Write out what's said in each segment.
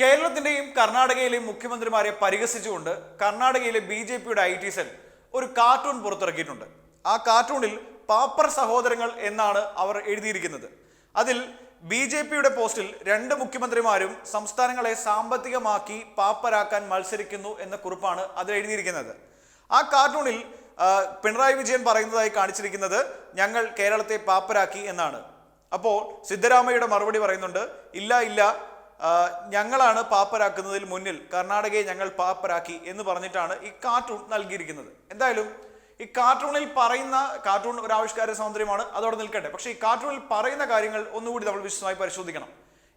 കേരളത്തിന്റെയും കർണാടകയിലെയും മുഖ്യമന്ത്രിമാരെ പരിഹസിച്ചുകൊണ്ട് കർണാടകയിലെ ബി ജെ പിയുടെ ഐ ടി സെൽ ഒരു കാർട്ടൂൺ പുറത്തിറക്കിയിട്ടുണ്ട്. ആ കാർട്ടൂണിൽ പാപ്പർ സഹോദരങ്ങൾ എന്നാണ് അവർ എഴുതിയിരിക്കുന്നത്. അതിൽ ബി ജെ പിയുടെ പോസ്റ്റിൽ രണ്ട് മുഖ്യമന്ത്രിമാരും സംസ്ഥാനങ്ങളെ സാമ്പത്തികമാക്കി പാപ്പരാക്കാൻ മത്സരിക്കുന്നു എന്ന കുറിപ്പാണ് അതിൽ എഴുതിയിരിക്കുന്നത്. ആ കാർട്ടൂണിൽ പിണറായി വിജയൻ പറയുന്നതായി കാണിച്ചിരിക്കുന്നത് ഞങ്ങൾ കേരളത്തെ പാപ്പരാക്കി എന്നാണ്. അപ്പോൾ സിദ്ധരാമയ്യയുടെ മറുപടി പറയുന്നുണ്ട് ഇല്ല ഇല്ല ഞങ്ങളാണ് പാപ്പരാക്കുന്നതിൽ മുന്നിൽ. കർണാടകയെ ഞങ്ങൾ പാപ്പരാക്കി എന്ന് പറഞ്ഞിട്ടാണ് ഈ കാർട്ടൂൺ നൽകിയിരിക്കുന്നത്. എന്തായാലും ഈ കാർട്ടൂണിൽ പറയുന്ന കാർട്ടൂൺ ഒരു ആവിഷ്കാര സൗന്ദര്യമാണ്. അതോടെ നിൽക്കട്ടെ. പക്ഷേ ഈ കാർട്ടൂണിൽ പറയുന്ന കാര്യങ്ങൾ ഒന്നുകൂടി നമ്മൾ വിശദമായി പരിശോധിക്കണം.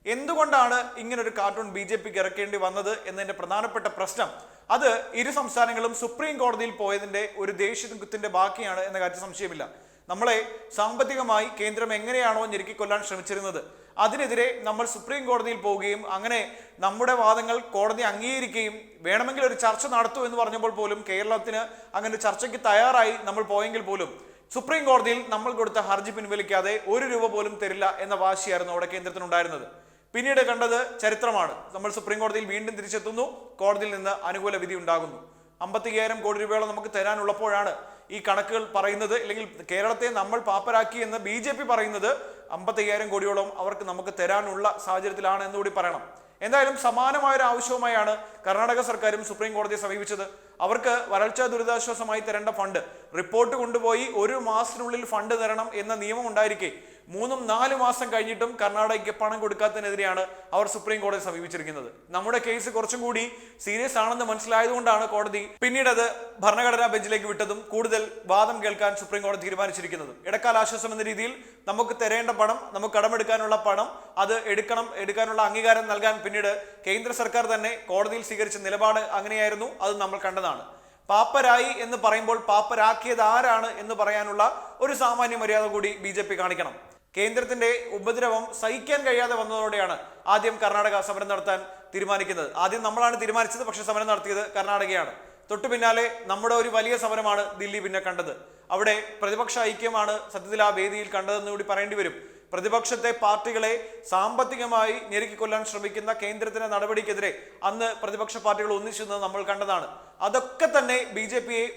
എന്തുകൊണ്ടാണ് ഇങ്ങനൊരു കാർട്ടൂൺ ബി ജെ പിക്ക് ഇറക്കേണ്ടി വന്നത് എന്നതിന്റെ പ്രധാനപ്പെട്ട പ്രശ്നം? അത് ഇരു സംസ്ഥാനങ്ങളും സുപ്രീം കോടതിയിൽ പോയതിന്റെ ഒരു ദേഷ്യത്തിന്റെ ബാക്കിയാണ് എന്ന കാര്യത്തിൽ സംശയമില്ല. നമ്മളെ സാമ്പത്തികമായി കേന്ദ്രം എങ്ങനെയാണോ ഞെരുക്കിക്കൊല്ലാൻ ശ്രമിച്ചിരുന്നത്. അതിനെതിരെ നമ്മൾ സുപ്രീം കോടതിയിൽ പോവുകയും അങ്ങനെ നമ്മുടെ വാദങ്ങൾ കോടതി അംഗീകരിക്കുകയും വേണമെങ്കിൽ ഒരു ചർച്ച നടത്തൂ എന്ന് പറഞ്ഞപ്പോൾ പോലും കേരളത്തിന് അങ്ങനെ ചർച്ചയ്ക്ക് തയ്യാറായി നമ്മൾ പോയെങ്കിൽ പോലും സുപ്രീം കോടതിയിൽ നമ്മൾ കൊടുത്ത ഹർജി പിൻവലിക്കാതെ ഒരു രൂപ പോലും തരില്ല എന്ന വാശിയായിരുന്നു അവിടെ കേന്ദ്രത്തിനുണ്ടായിരുന്നത്. പിന്നീട് കണ്ടത് ചരിത്രമാണ്. നമ്മൾ സുപ്രീം കോടതിയിൽ വീണ്ടും തിരിച്ചെത്തുന്നു. കോടതിയിൽ നിന്ന് അനുകൂല വിധി ഉണ്ടാകുന്നു. അമ്പത്തി കോടി രൂപയോളം നമുക്ക് തരാനുള്ളപ്പോഴാണ് ഈ കണക്കുകൾ പറയുന്നത് അല്ലെങ്കിൽ കേരളത്തെ നമ്മൾ പാപ്പരാക്കി എന്ന് ബി ജെ പി പറയുന്നത് അമ്പത്തയ്യായിരം കോടിയോളം അവർക്ക് നമുക്ക് തരാനുള്ള സാഹചര്യത്തിലാണ് എന്നുകൂടി പറയണം. എന്തായാലും സമാനമായ ഒരു ആവശ്യവുമായാണ് കർണാടക സർക്കാരും സുപ്രീം കോടതിയെ സമീപിച്ചത്. അവർക്ക് വരൾച്ചാ ദുരിതാശ്വാസമായി തരേണ്ട ഫണ്ട്. റിപ്പോർട്ട് കൊണ്ടുപോയി ഒരു മാസത്തിനുള്ളിൽ ഫണ്ട് തരണം എന്ന നിയമം ഉണ്ടായിരിക്കെ. മൂന്നും നാലു മാസം കഴിഞ്ഞിട്ടും കർണാടകയ്ക്ക് പണം കൊടുക്കാത്തതിനെതിരെയാണ് അവർ സുപ്രീം കോടതി സമീപിച്ചിരിക്കുന്നത്. നമ്മുടെ കേസ് കുറച്ചും കൂടി സീരിയസ് ആണെന്ന് മനസ്സിലായതുകൊണ്ടാണ് കോടതി പിന്നീട് അത് ഭരണഘടനാ ബെഞ്ചിലേക്ക് വിട്ടതും കൂടുതൽ വാദം കേൾക്കാൻ സുപ്രീം കോടതി തീരുമാനിച്ചിരിക്കുന്നത്. ഇടക്കാല ആശ്വാസം എന്ന രീതിയിൽ നമുക്ക് തരേണ്ട പണം നമുക്ക് കടമെടുക്കാനുള്ള പണം അത് എടുക്കണം എടുക്കാനുള്ള അംഗീകാരം നൽകാൻ പിന്നീട് കേന്ദ്ര സർക്കാർ തന്നെ കോടതിയിൽ സ്വീകരിച്ച നിലപാട് അങ്ങനെയായിരുന്നു അത് നമ്മൾ കണ്ടതാണ്. പാപ്പരായി എന്ന് പറയുമ്പോൾ പാപ്പരാക്കിയത് ആരാണ് എന്ന് പറയാനുള്ള ഒരു സാമാന്യ മര്യാദ കൂടി ബി കാണിക്കണം. കേന്ദ്രത്തിന്റെ ഉപദ്രവം സഹിക്കാൻ കഴിയാതെ വന്നതോടെയാണ് ആദ്യം കർണാടക സമരം നടത്താൻ തീരുമാനിക്കുന്നത്. ആദ്യം നമ്മളാണ് തീരുമാനിച്ചത് പക്ഷെ സമരം നടത്തിയത് കർണാടകയാണ്. തൊട്ടു പിന്നാലെ നമ്മുടെ ഒരു വലിയ സമരമാണ് ദില്ലി പിന്നെ കണ്ടത്. അവിടെ പ്രതിപക്ഷ ഐക്യമാണ് സത്യത്തിൽ ആ വേദിയിൽ കണ്ടതെന്ന് കൂടി പറയേണ്ടി വരും. പ്രതിപക്ഷത്തെ പാർട്ടികളെ സാമ്പത്തികമായി ഞെരുക്കിക്കൊല്ലാൻ ശ്രമിക്കുന്ന കേന്ദ്രത്തിന്റെ നടപടിക്കെതിരെ അന്ന് പ്രതിപക്ഷ പാർട്ടികൾ ഒന്നിച്ചിരുന്നത് നമ്മൾ കണ്ടതാണ്. അതൊക്കെ തന്നെ ബി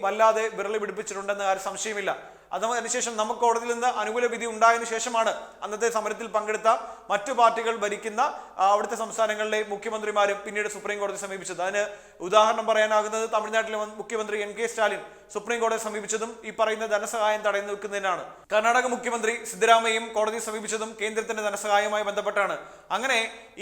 വല്ലാതെ വിരളി പിടിപ്പിച്ചിട്ടുണ്ടെന്ന് ആരും സംശയമില്ല. അത് അതിനുശേഷം നമുക്ക് കോടതിയിൽ നിന്ന് അനുകൂല വിധി ഉണ്ടായതിനു ശേഷമാണ് അന്നത്തെ സമരത്തിൽ പങ്കെടുത്ത മറ്റു പാർട്ടികൾ ഭരിക്കുന്ന അവിടുത്തെ സംസ്ഥാനങ്ങളിലെ മുഖ്യമന്ത്രിമാരും പിന്നീട് സുപ്രീം കോടതി സമീപിച്ചത്. അതിന് ഉദാഹരണം പറയാനാകുന്നത് തമിഴ്നാട്ടിലെ മുഖ്യമന്ത്രി എൻ കെ സ്റ്റാലിൻ സുപ്രീം കോടതി സമീപിച്ചതും ഈ പറയുന്ന ധനസഹായം തടഞ്ഞു നിൽക്കുന്നതിനാണ്. കർണാടക മുഖ്യമന്ത്രി സിദ്ധരാമയ്യയും കോടതി സമീപിച്ചതും കേന്ദ്രത്തിന്റെ ധനസഹായവുമായി ബന്ധപ്പെട്ടാണ്. അങ്ങനെ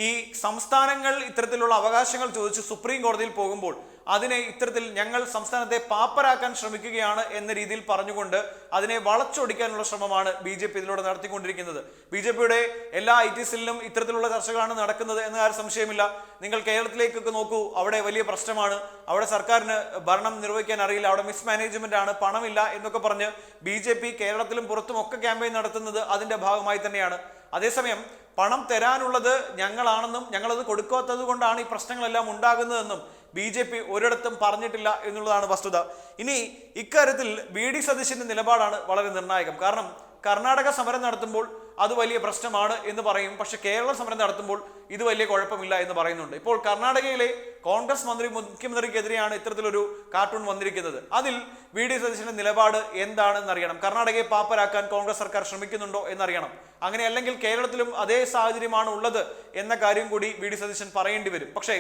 ഈ സംസ്ഥാനങ്ങൾ ഇത്തരത്തിലുള്ള അവകാശങ്ങൾ ചോദിച്ച് സുപ്രീം കോടതിയിൽ പോകുമ്പോൾ അതിനെ ഇത്തരത്തിൽ ഞങ്ങൾ സംസ്ഥാനത്തെ പാപ്പരാക്കാൻ ശ്രമിക്കുകയാണ് എന്ന രീതിയിൽ പറഞ്ഞുകൊണ്ട് അതിനെ വളച്ചൊടിക്കാനുള്ള ശ്രമമാണ് ബി ജെ പി ഇതിലൂടെ നടത്തിക്കൊണ്ടിരിക്കുന്നത്. ബി ജെ പിയുടെ എല്ലാ ഐ ടി സെല്ലിലും ഇത്തരത്തിലുള്ള ചർച്ചകളാണ് നടക്കുന്നത് എന്ന കാര്യം സംശയമില്ല. നിങ്ങൾ കേരളത്തിലേക്കൊക്കെ നോക്കൂ അവിടെ വലിയ പ്രശ്നമാണ്. അവിടെ സർക്കാരിന് ഭരണം നിർവഹിക്കാൻ അറിയില്ല. അവിടെ മിസ്മാനേജ്മെന്റ് ആണ് പണമില്ല എന്നൊക്കെ പറഞ്ഞ് ബി ജെ പി കേരളത്തിലും പുറത്തും ഒക്കെ ക്യാമ്പയിൻ നടത്തുന്നത് അതിന്റെ ഭാഗമായി തന്നെയാണ്. അതേസമയം പണം തരാനുള്ളത് ഞങ്ങളാണെന്നും ഞങ്ങളത് കൊടുക്കാത്തത് കൊണ്ടാണ് ഈ പ്രശ്നങ്ങളെല്ലാം ഉണ്ടാകുന്നതെന്നും ബി ജെ പി ഒരിടത്തും പറഞ്ഞിട്ടില്ല എന്നുള്ളതാണ് വസ്തുത. ഇനി ഇക്കാര്യത്തിൽ ബി ഡി സതീശന്റെ നിലപാടാണ് വളരെ നിർണായകം. കാരണം കർണാടക സമരം നടത്തുമ്പോൾ അത് വലിയ പ്രശ്നമാണ് എന്ന് പറയും. പക്ഷെ കേരള സമരം നടത്തുമ്പോൾ ഇത് വലിയ കുഴപ്പമില്ല എന്ന് പറയുന്നുണ്ട്. ഇപ്പോൾ കർണാടകയിലെ കോൺഗ്രസ് മന്ത്രി മുഖ്യമന്ത്രിക്കെതിരെയാണ് ഇത്തരത്തിലൊരു കാർട്ടൂൺ വന്നിരിക്കുന്നത്. അതിൽ വി ഡി സതീശന്റെ നിലപാട് എന്താണെന്ന് അറിയണം കർണാടകയെ പാപ്പരാക്കാൻ കോൺഗ്രസ് സർക്കാർ ശ്രമിക്കുന്നുണ്ടോ എന്നറിയണം. അങ്ങനെ അല്ലെങ്കിൽ കേരളത്തിലും അതേ സാഹചര്യമാണ് ഉള്ളത് എന്ന കാര്യം കൂടി വി ഡി സതീശൻ പറയേണ്ടി വരും. പക്ഷേ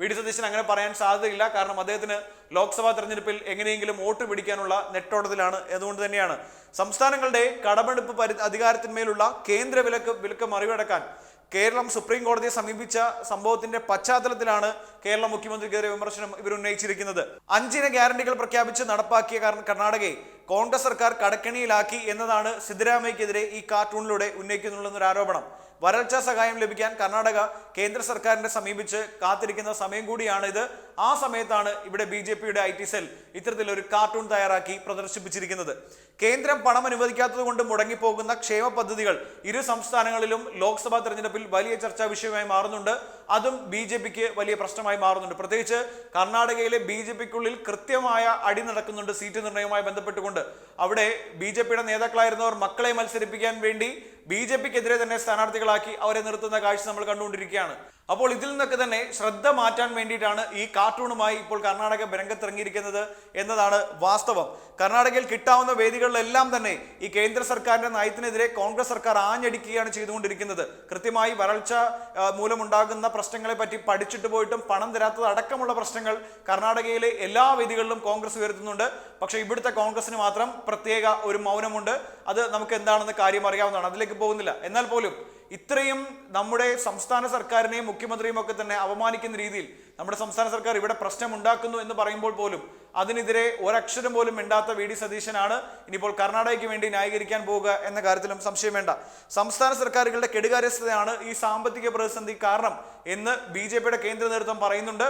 വി ഡി സതീശൻ അങ്ങനെ പറയാൻ സാധ്യതയില്ല. കാരണം അദ്ദേഹത്തിന് ലോക്സഭാ തെരഞ്ഞെടുപ്പിൽ എങ്ങനെയെങ്കിലും വോട്ട് പിടിക്കാനുള്ള നെട്ടോട്ടത്തിലാണ് അതുകൊണ്ട് തന്നെയാണ്. സംസ്ഥാനങ്ങളുടെ കടമെടുപ്പ് പരി അധികാരത്തിന്മേലുള്ള കേന്ദ്ര വിലക്ക് വിലക്ക് മറികടക്കാൻ കേരളം സുപ്രീം കോടതിയെ സമീപിച്ച സംഭവത്തിന്റെ പശ്ചാത്തലത്തിലാണ് കേരള മുഖ്യമന്ത്രിക്കെതിരെ വിമർശനം ഇവർ ഉന്നയിച്ചിരിക്കുന്നത് അഞ്ചിന ഗ്യാരണ്ടികൾ പ്രഖ്യാപിച്ച് നടപ്പാക്കിയ കാരണം കർണാടകയെ കോൺഗ്രസ് സർക്കാർ കടക്കെണിയിലാക്കി എന്നതാണ് സിദ്ധരാമയ്യക്കെതിരെ ഈ കാർട്ടൂണിലൂടെ ഉന്നയിക്കുന്നുള്ളൊരു ആരോപണം. വരൾച്ചാ സഹായം ലഭിക്കാൻ കർണാടക കേന്ദ്ര സർക്കാരിനെ സമീപിച്ച് കാത്തിരിക്കുന്ന സമയം കൂടിയാണ് ഇത്. ആ സമയത്താണ് ഇവിടെ ബി ജെ പിയുടെ ഐ ടി സെൽ ഇത്തരത്തിലൊരു കാർട്ടൂൺ തയ്യാറാക്കി പ്രദർശിപ്പിച്ചിരിക്കുന്നത്. കേന്ദ്രം പണം അനുവദിക്കാത്തത് കൊണ്ട് മുടങ്ങിപ്പോകുന്ന ക്ഷേമ പദ്ധതികൾ ഇരു സംസ്ഥാനങ്ങളിലും ലോക്സഭാ തെരഞ്ഞെടുപ്പിൽ വലിയ ചർച്ചാ വിഷയമായി മാറുന്നുണ്ട്. അതും ബി ജെ പിക്ക് വലിയ പ്രശ്നമായി മാറുന്നുണ്ട്. പ്രത്യേകിച്ച് കർണാടകയിലെ ബി ജെ പിക്കുള്ളിൽ കൃത്യമായ അടി നടക്കുന്നുണ്ട് സീറ്റ് നിർണയവുമായി ബന്ധപ്പെട്ടുകൊണ്ട്. അവിടെ ബി ജെ പിയുടെ നേതാക്കളായിരുന്നവർ മക്കളെ മത്സരിപ്പിക്കാൻ വേണ്ടി ബി ജെ പിക്കെതിരെ തന്നെ സ്ഥാനാർത്ഥികളാക്കി അവരെ നിർത്തുന്ന കാഴ്ച നമ്മൾ കണ്ടുകൊണ്ടിരിക്കുകയാണ്. അപ്പോൾ ഇതിൽ നിന്നൊക്കെ തന്നെ ശ്രദ്ധ മാറ്റാൻ വേണ്ടിയിട്ടാണ് ഈ കാർട്ടൂണുമായി ഇപ്പോൾ കർണാടക രംഗത്തിറങ്ങിയിരിക്കുന്നത് എന്നതാണ് വാസ്തവം. കർണാടകയിൽ കിട്ടാവുന്ന വേദികളിലെല്ലാം തന്നെ ഈ കേന്ദ്ര സർക്കാരിന്റെ നയത്തിനെതിരെ കോൺഗ്രസ് സർക്കാർ ആഞ്ഞടിക്കുകയാണ് ചെയ്തുകൊണ്ടിരിക്കുന്നത്. കൃത്യമായി വരൾച്ച മൂലമുണ്ടാകുന്ന പ്രശ്നങ്ങളെ പറ്റി പഠിച്ചിട്ട് പോയിട്ടും പണം തരാത്തത് അടക്കമുള്ള പ്രശ്നങ്ങൾ കർണാടകയിലെ എല്ലാ വേദികളിലും കോൺഗ്രസ് ഉയർത്തുന്നുണ്ട്. പക്ഷേ ഇവിടുത്തെ കോൺഗ്രസിന് മാത്രം പ്രത്യേക ഒരു മൗനമുണ്ട്. അത് നമുക്ക് എന്താണെന്ന് കാര്യം അറിയാവുന്നതാണ്. അതിലേക്ക് പോകുന്നില്ല. എന്നാൽ പോലും ഇത്രയും നമ്മുടെ സംസ്ഥാന സർക്കാരിനെയും മുഖ്യമന്ത്രിയും ഒക്കെ തന്നെ അപമാനിക്കുന്ന രീതിയിൽ നമ്മുടെ സംസ്ഥാന സർക്കാർ ഇവിടെ പ്രശ്നം ഉണ്ടാക്കുന്നു എന്ന് പറയുമ്പോൾ പോലും അതിനെതിരെ ഒരക്ഷരം പോലും മിണ്ടാത്ത വി ഡി സതീശനാണ്. ഇനിയിപ്പോൾ കർണാടകയ്ക്ക് വേണ്ടി ന്യായീകരിക്കാൻ പോവുക എന്ന കാര്യത്തിലും സംശയം വേണ്ട. സംസ്ഥാന സർക്കാരുകളുടെ കെടുകാര്യസ്ഥതയാണ് ഈ സാമ്പത്തിക പ്രതിസന്ധി കാരണം എന്ന് ബി കേന്ദ്ര നേതൃത്വം പറയുന്നുണ്ട്.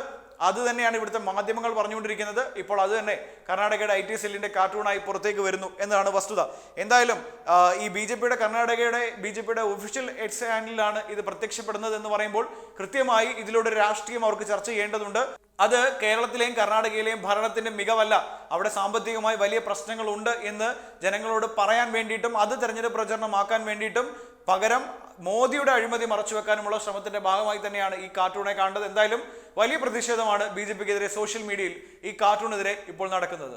അത് തന്നെയാണ് ഇവിടുത്തെ മാധ്യമങ്ങൾ പറഞ്ഞുകൊണ്ടിരിക്കുന്നത്. ഇപ്പോൾ അത് തന്നെ കർണാടകയുടെ ഐ ടി സെല്ലിന്റെ കാർട്ടൂണായി പുറത്തേക്ക് വരുന്നു എന്നതാണ് വസ്തുത. എന്തായാലും ഈ ബി ജെ പിയുടെ കർണാടകയുടെ ബി ജെ പിയുടെ ഒഫീഷ്യൽ എഡ്സ് ചാനലിലാണ് ഇത് പ്രത്യക്ഷപ്പെടുന്നത് എന്ന് പറയുമ്പോൾ കൃത്യമായി ഇതിലൂടെ രാഷ്ട്രീയം അവർക്ക് ചർച്ച ചെയ്യേണ്ടതുണ്ട്. അത് കേരളത്തിലെയും കർണാടകയിലെയും ഭരണത്തിന്റെ മികവല്ല. അവിടെ സാമ്പത്തികമായി വലിയ പ്രശ്നങ്ങളുണ്ട് എന്ന് ജനങ്ങളോട് പറയാൻ വേണ്ടിയിട്ടും അത് തെരഞ്ഞെടുപ്പ് പ്രചരണമാക്കാൻ വേണ്ടിയിട്ടും പകരം മോദിയുടെ അഴിമതി മറച്ചുവെക്കാനുമുള്ള ശ്രമത്തിന്റെ ഭാഗമായി തന്നെയാണ് ഈ കാർട്ടൂണെ കാണേണ്ടത് എന്തായാലും വലിയ പ്രതിഷേധമാണ് ബി ജെ പിക്കെതിരെ സോഷ്യൽ മീഡിയയിൽ ഈ കാർട്ടൂണെതിരെ ഇപ്പോൾ നടക്കുന്നത്.